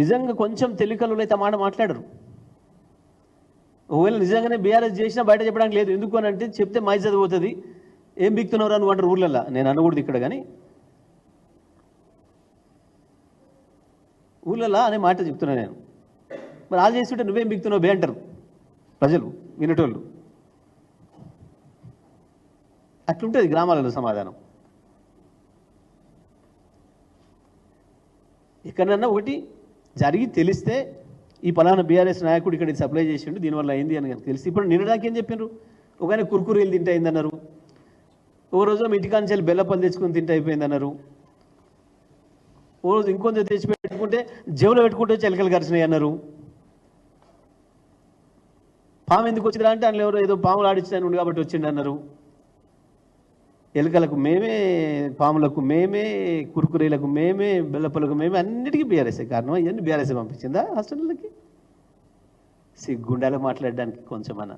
నిజంగా కొంచెం తెలికలు అయితే మాట మాట్లాడరు. ఒకవేళ నిజంగానే బీఆర్ఎస్ చేసినా బయట చెప్పడానికి లేదు. ఎందుకు అని అంటే చెప్తే మై చదిపోతుంది ఏం బిక్తున్నావు అని అంటారు ఊర్లలో నేను అనకూడదు ఇక్కడ కానీ. ఊళ్ళల్లో అనే మాట చెప్తున్నా నేను. మరి వాళ్ళు చేస్తుంటే నువ్వేం బిక్తున్నావు బే అంటారు ప్రజలు వినటోళ్ళు. అట్లుంటుంది గ్రామాలలో సమాధానం. ఎక్కడన్నా ఒకటి జరిగి తెలిస్తే ఈ పలానా బీఆర్ఎస్ నాయకుడు ఇక్కడ సప్లై చేసిండు దీనివల్ల అయింది అని కనుక తెలిసి ఇప్పుడు నిన్నదాకా ఏం ఒక ఆయన కుర్కురీలు తింటే అయిందన్నారు. రోజు మీ ఇంటికాంచెల్లి బెల్లపల్లి తెచ్చుకొని తింటే అయిపోయిందన్నారు. ఓ రోజు ఇంకొంచెం తెచ్చి పెట్టుకుంటే జేబులో పెట్టుకుంటే చెలకలు కరిచినాయి అన్నారు. పాము ఎందుకు వచ్చిందా అంటే అందులో ఎవరో ఏదో పాములు ఆడించాను కాబట్టి వచ్చిండు అన్నారు ఎలుకలకు మేమే పాములకు మేమే కురుకురేలకు మేమే బెల్లపలకు మేమే అన్నిటికీ బీఆర్ఎస్ఏ కారణం. ఇవన్నీ బీఆర్ఎస్ఏ పంపించిందా హాస్టల్కి సిగ్గుండాలో మాట్లాడడానికి కొంచెం అన్న